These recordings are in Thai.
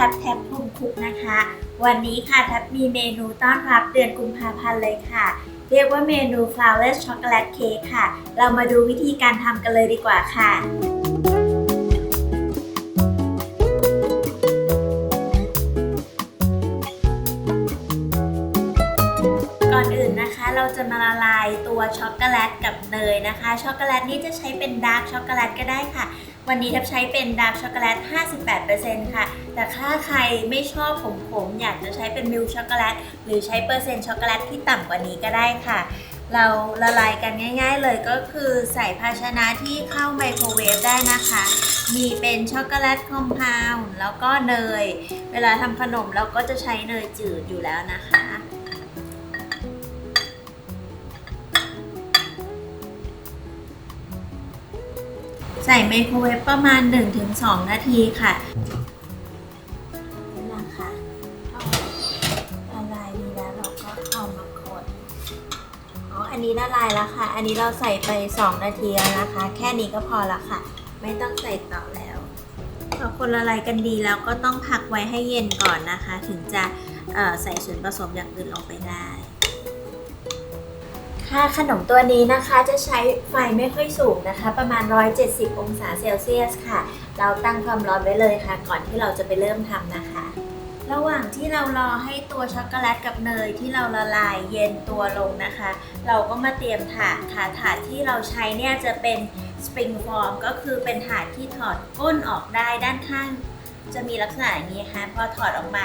สวัสดีค่ะแท็บแท็บพงคุกนะคะ วันนี้ค่ะแท็บมีเมนูต้อนรับเดือนกุมภาพันธ์เลยค่ะ เรียกว่าเมนู flourless chocolate cake ค่ะ เรามาดูวิธีการทำกันเลยดีกว่าค่ะ จะมาละลายตัวช็อกโกแลตกับเนยนะคะ ช็อกโกแลตนี่จะใช้เป็นดาร์กช็อกโกแลตก็ได้ค่ะ วันนี้ทับใช้เป็นดาร์กช็อกโกแลต 58%ค่ะ แต่ถ้าใครไม่ชอบขมๆอยากจะใช้เป็นมิลช็อกโกแลตหรือใช้เปอร์เซ็นต์ช็อกโกแลตที่ต่ำกว่านี้ก็ได้ค่ะ เราละลายกันง่าย ๆ เลยก็คือใส่ภาชนะที่เข้าไมโครเวฟได้นะคะมีเป็นช็อกโกแลตคอมเพลแล้วก็เนย เวลาทำขนมเราก็จะใช้เนยจืดอยู่แล้วนะคะ ใส่ไมโครเวฟประมาณ 1-2 นาทีค่ะละคะเอาละลายดีแล้วเราก็เอามาคนอ๋ออันนี้ละลายแล้วค่ะ อันนี้เราใส่ไป 2 นาทีแล้วนะคะ แค่นี้ก็พอละค่ะ ไม่ต้องใส่ต่อแล้วพอคนละลายกันดีแล้วก็ต้องพักไว้ให้เย็นก่อนนะคะ ถึงจะใส่ส่วนผสมอย่างอื่นลงไปได้ ค่ะขนมตัวนี้นะคะจะใช้ไฟไม่ค่อยสูงนะคะ ประมาณ 170 องศาเซลเซียสค่ะ เราตั้งความร้อนไว้เลยค่ะ ก่อนที่เราจะไปเริ่มทำนะคะ ระหว่างที่เรารอให้ตัวช็อกโกแลตกับเนยที่เราละลายเย็นตัวลงนะคะ เราก็มาเตรียมถาดค่ะถาดที่เราใช้เนี่ยจะเป็นสปริงฟอร์มก็คือเป็นถาดที่ถอดก้นออกได้ด้านข้าง จะมีลักษณะอย่างนี้ค่ะพอถอดออกมา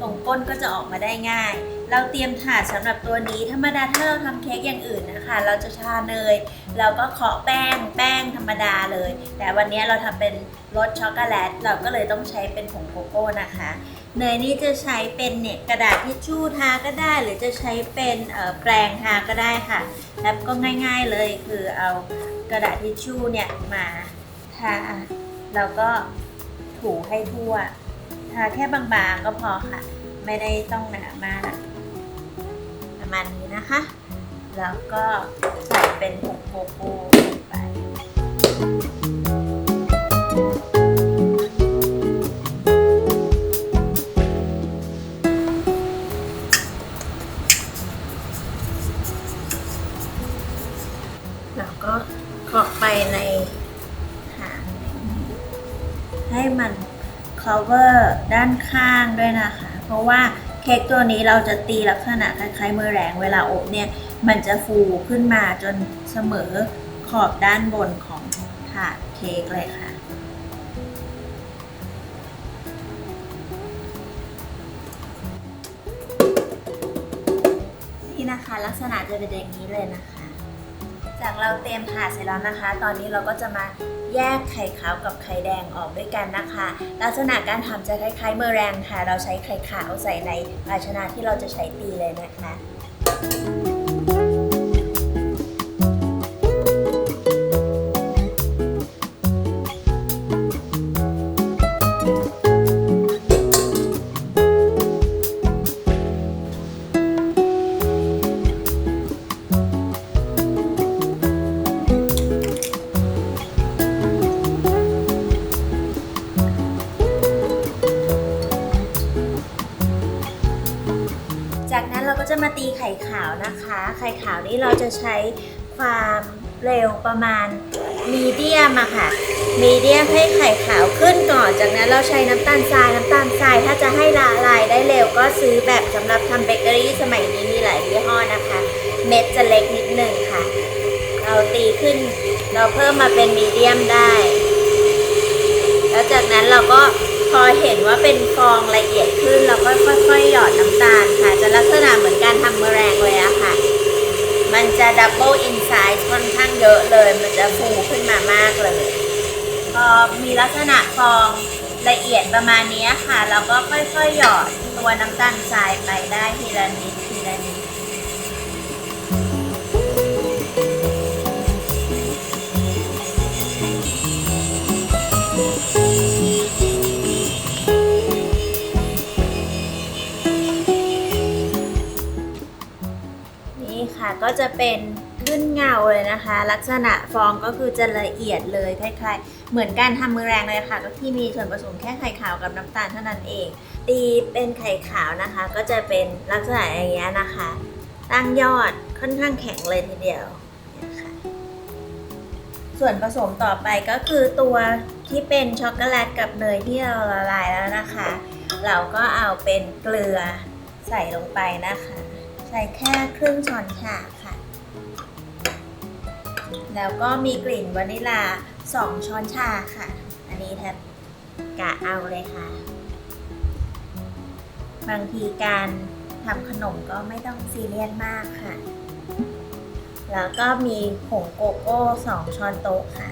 ตรงก้นก็จะออกมาได้ง่าย เราเตรียมถาดสำหรับตัวนี้ธรรมดาถ้าเราทำเค้กอย่างอื่นนะคะ เราจะชาเนยเราก็เคาะแป้งแป้งธรรมดาเลย แต่วันนี้เราทำเป็นรสช็อกโกแลตเราก็เลยต้องใช้เป็นผงโกโก้นะคะ เนยนี่จะใช้เป็นเนี่ยกระดาษทิชชู่ทาก็ได้ หรือจะใช้เป็นแปรงทาก็ได้ค่ะแล้วก็ง่าย ๆเลยคือเอากระดาษทิชชู่เนี่ยมาทาแล้วก็ ถูให้ทั่ว ทาแค่บางๆก็พอค่ะ ไม่ได้ต้องหนามากนะประมาณนี้นะคะ แล้วก็ใส่เป็นผงโกโก้ไป cover ด้านข้างด้วยนะคะ เพราะว่าเค้กตัวนี้เราจะตีลักษณะคล้ายๆมือแรงเวลาอบเนี่ยมันจะฟูขึ้นมาจนเสมอขอบด้านบนของถาดเค้กเลยค่ะนี่นะคะลักษณะจะเป็นอย่างนี้เลยนะคะ จากเราเตรียมถาดเสร็จแล้วนะคะ ตอนนี้เราก็จะมาแยกไข่ขาวกับไข่แดงออกด้วยกันนะคะ ลักษณะการทำจะคล้ายๆเมอแรงค่ะ เราใช้ไข่ขาวใส่ในภาชนะที่เราจะใช้ตีเลยนะคะ มาตีไข่ขาวนะคะ ไข่ขาวนี้เราจะใช้ความเร็วประมาณมีเดียมอะค่ะมีเดียมให้ไข่ขาวขึ้นก่อนจากนั้นเราใช้น้ำตาลทรายน้ำตาลทรายถ้าจะให้ละลายได้เร็วก็ซื้อแบบสำหรับทำเบเกอรี่สมัยนี้มีหลายยี่ห้อนะคะ เม็ดจะเล็กนิดหนึ่งค่ะ เราตีขึ้นเราเพิ่มมาเป็นมีเดียมได้ แล้วจากนั้นเราก็พอเห็นว่าเป็นฟองละเอียดขึ้นเราก็ค่อยๆหยอดน้ำตาลค่ะ จะลักษณะเหมือนการทำเมอแรงเลยอะค่ะ มันจะดับเบิลอินไซส์ค่อนข้างเยอะเลย มันจะฟูขึ้นมามากเลย พอมีลักษณะฟองละเอียดประมาณนี้ค่ะ เราก็ค่อยๆหยอดตัวน้ำตาลทรายไปได้ทีละนิด ก็จะเป็นขึ้นเงาเลยนะคะ ลักษณะฟองก็คือจะละเอียดเลยคล้ายๆ เหมือนการทำมือแรงเลยค่ะ ก็ที่มีส่วนผสมแค่ไข่ขาวกับน้ำตาลเท่านั้นเอง ตีเป็นไข่ขาวนะคะ ก็จะเป็นลักษณะอย่างเงี้ยนะคะ ตั้งยอดค่อนข้างแข็งเลยทีเดียวเนี่ยค่ะส่วนผสมต่อไปก็คือตัวที่เป็นช็อกโกแลตกับเนยที่เราละลายแล้วนะคะ เราก็เอาเป็นเกลือใส่ลงไปนะคะ ใส่แค่ครึ่งช้อนชาค่ะ แล้วก็มีกลิ่นวานิลา 2 ช้อนชาค่ะ อันนี้แทบกะเอาเลยค่ะ บางทีการทำขนมก็ไม่ต้องซีเรียสมากค่ะ แล้วก็มีผงโกโก้ 2 ช้อนโต๊ะค่ะ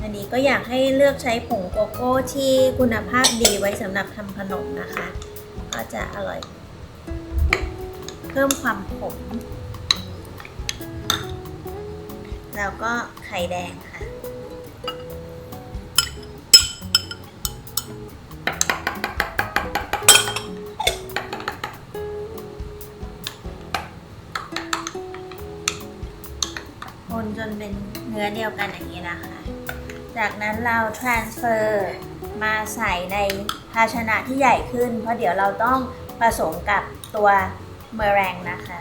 อันนี้ก็อยากให้เลือกใช้ผงโกโก้ที่คุณภาพดีไว้สำหรับทำขนมนะคะ ก็จะอร่อย เพิ่มความขม แล้วก็ไข่แดงค่ะ คนจนเป็นเนื้อเดียวกันอย่างนี้นะคะ จากนั้นเรา transfer มาใส่ในภาชนะที่ใหญ่ขึ้น เพราะเดี๋ยวเราต้องผสมกับตัว เมอแรงนะคะ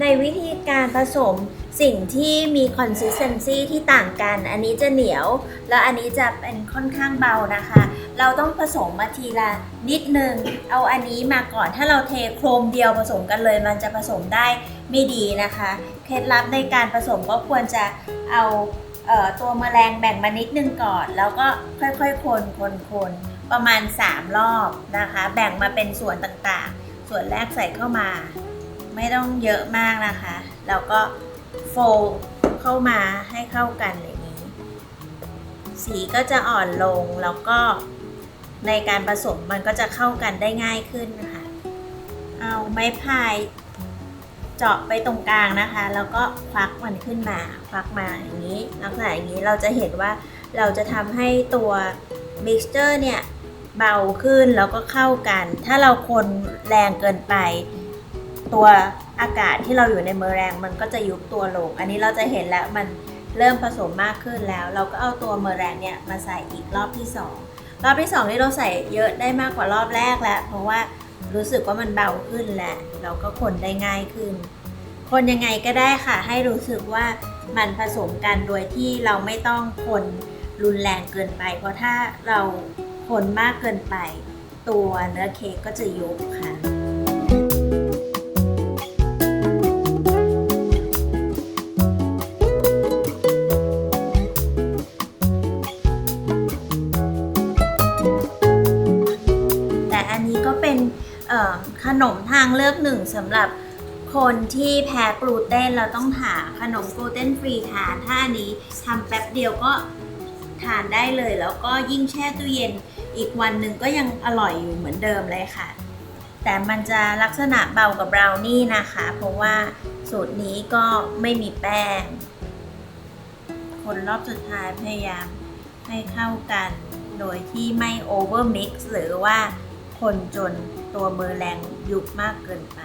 ในวิธีการผสมสิ่งที่มี consistency ที่ต่างกัน อันนี้จะเหนียว แล้วอันนี้จะเป็นค่อนข้างเบานะคะ เราต้องผสมมาทีละนิดนึง เอาอันนี้มาก่อน ถ้าเราเทโครมเดียวผสมกันเลย มันจะผสมได้ไม่ดีนะคะ เคล็ดลับในการผสมก็ควรจะเอา ตัวแมลงแบ่งมานิดนึงก่อน แล้วก็ค่อยๆคนคนคนประมาณ 3 รอบนะคะ แบ่งมาเป็นส่วนต่างๆ ส่วนแรกใส่เข้ามา ไม่ต้องเยอะมากนะคะ แล้วก็โฟลเข้ามาให้เข้ากันอย่างนี้ สีก็จะอ่อนลงแล้วก็ในการผสมมันก็จะเข้ากันได้ง่ายขึ้นนะคะ เอาไม้พาย เจาะไปตรงกลางนะคะ แล้วก็ควักมันขึ้นมาควักมาอย่างนี้ลักษณะอย่างนี้เราจะเห็นว่าเราจะทำให้ตัวมิกซ์เจอร์เนี่ยเบาขึ้นแล้วก็เข้ากัน ถ้าเราคนแรงเกินไป ตัวอากาศที่เราอยู่ในเมอแรงมันก็จะยุบตัวลง อันนี้เราจะเห็นแล้วมันเริ่มผสมมากขึ้นแล้ว เราก็เอาตัวเมอแรงเนี่ยมาใส่อีกรอบที่สองรอบที่สองนี่เราใส่เยอะได้มากกว่ารอบแรกแล้ว เพราะว่า รู้สึกว่ามันเบาขึ้นแหล้วเราก็คนได้ง่ายขึ้น คนยังไงก็ได้ค่ะ ให้รู้สึกว่ามันผสมกันโดยที่เราไม่ต้องคนรุนแรงเกินไป เพราะถ้าเราคนมากเกินไป ตัวเนื้อเค้กก็จะยุบค่ะแต่อันนี้ก็เป็น ขนมทางเลือกหนึ่งสำหรับคนที่แพ้กลูเตนเราต้องหาขนมกลูเตนฟรีทานถ้าอันนี้ทำแป๊บเดียวก็ทานได้เลย แล้วก็ยิ่งแช่ตู้เย็นอีกวันหนึ่งก็ยังอร่อยอยู่เหมือนเดิมเลยค่ะ แต่มันจะลักษณะเบากว่าบราวนี่นะคะ เพราะว่าสูตรนี้ก็ไม่มีแป้ง คนรอบสุดท้ายพยายามให้เข้ากัน โดยที่ไม่โอเวอร์มิกซ์หรือว่า คนจนตัวมือแรงยุบมากเกินไป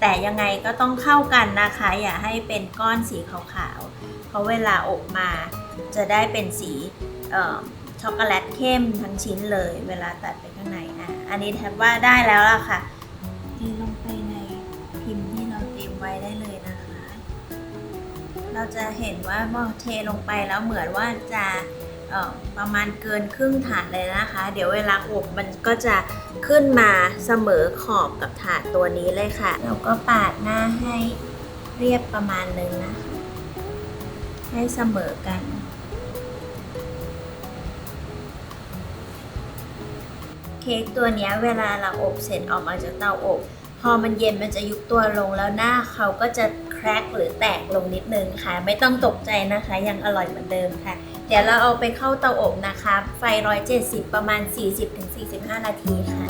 แต่ยังไงก็ต้องเข้ากันนะคะ อย่าให้เป็นก้อนสีขาวๆ เพราะเวลาอบมาจะได้เป็นสีช็อกโกแลตเข้มทั้งชิ้นเลย เวลาตัดไปข้างในอะอันนี้แทบว่าได้แล้วล่ะค่ะเทลงไปในพิมพ์ที่เราเตรียมไว้ได้เลยนะคะ เราจะเห็นว่าพอเทลงไปแล้วเหมือนว่าจะ ประมาณเกินครึ่งถาดเลยนะคะ เดี๋ยวเวลาอบมันก็จะขึ้นมาเสมอขอบกับถาดตัวนี้เลยค่ะแล้วก็ปาดหน้าให้เรียบประมาณนึงนะคะ ให้เสมอกันเค้กตัวนี้เวลาเราอบเสร็จออกมาจากเตาอบ พอมันเย็นมันจะยุบตัวลงแล้วหน้าเขาก็จะ ครกหรือแตกลงนิดนึงค่ะ ไม่ต้องตกใจนะคะ ยังอร่อยเหมือนเดิมค่ะ เดี๋ยวเราเอาไปเข้าเตาอบนะคะ ไฟ 170 ประมาณ 40-45 นาทีค่ะเ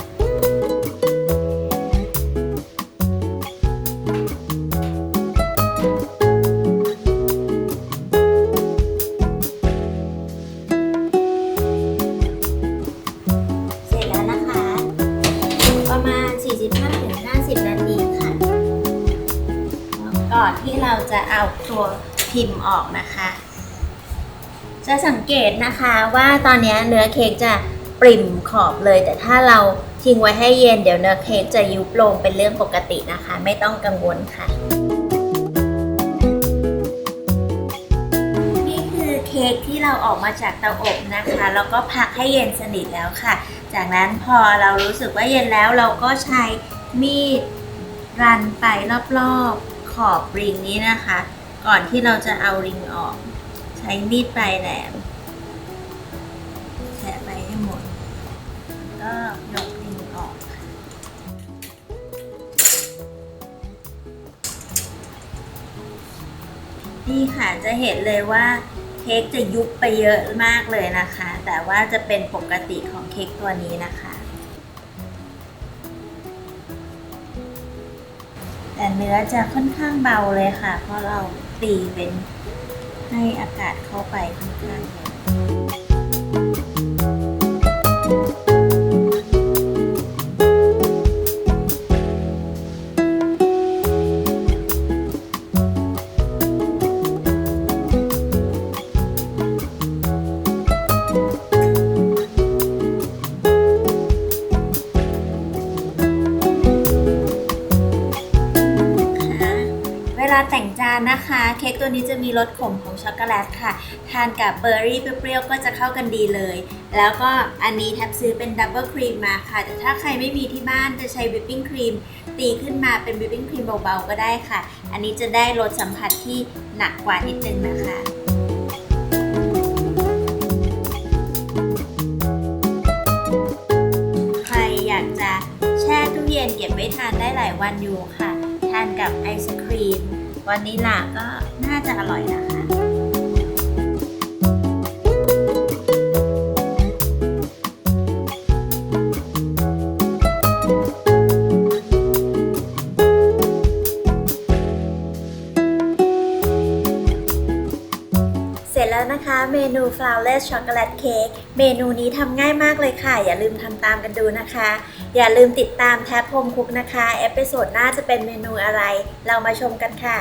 สร็จแล้วนะคะ พิมพ์ออกนะคะ จะสังเกตนะคะว่าตอนนี้เนื้อเค้กจะปริ่มขอบเลย แต่ถ้าเราทิ้งไว้ให้เย็นเดี๋ยวเนื้อเค้กจะยุบลงเป็นเรื่องปกตินะคะ ไม่ต้องกังวลค่ะ นี่คือเค้กที่เราออกมาจากเตาอบนะคะ แล้วก็พักให้เย็นสนิทแล้วค่ะ จากนั้นพอเรารู้สึกว่าเย็นแล้วเราก็ใช้มีดรันไปรอบๆขอบริงนี้นะคะ ก่อนที่เราจะเอาริงออก ใช้มีดปลายแหลมแทะไปให้หมด ก็ยกริงออก นี่ค่ะจะเห็นเลยว่าเค้กจะยุบไปเยอะมากเลยนะคะ แต่ว่าจะเป็นปกติของเค้กตัวนี้นะคะ แต่เนื้อจะค่อนข้างเบาเลยค่ะ เพราะเรา ตีเป็นให้อากาศเข้าไปข้างๆ กตัวนี้จะมีรสขมของช็อกโกแลตค่ะ ทานกับเบอร์รี่เปรี้ยวๆก็จะเข้ากันดีเลย แล้วก็อันนี้แทบซื้อเป็นดับเบิลครีมมาค่ะ แต่ถ้าใครไม่มีที่บ้านจะใช้วิปปิ้งครีมตีขึ้นมาเป็นวิปปิ้งครีมเบาๆก็ได้ค่ะ อันนี้จะได้รสสัมผัสที่หนักกว่านิดนึงนะคะใครอยากจะแช่ตู้เย็นเก็บไว้ทานได้หลายวันอยู่ค่ะ ทานกับไอศครีม วันนี้ล่ะก็น่าจะอร่อยนะคะ เมนู flourless chocolate cake เมนูนี้ทำง่ายมากเลยค่ะ อย่าลืมทำตามกันดูนะคะ อย่าลืมติดตามแท็บโฮมคุกนะคะ เอพิโซดหน้าจะเป็นเมนูอะไร เรามาชมกันค่ะ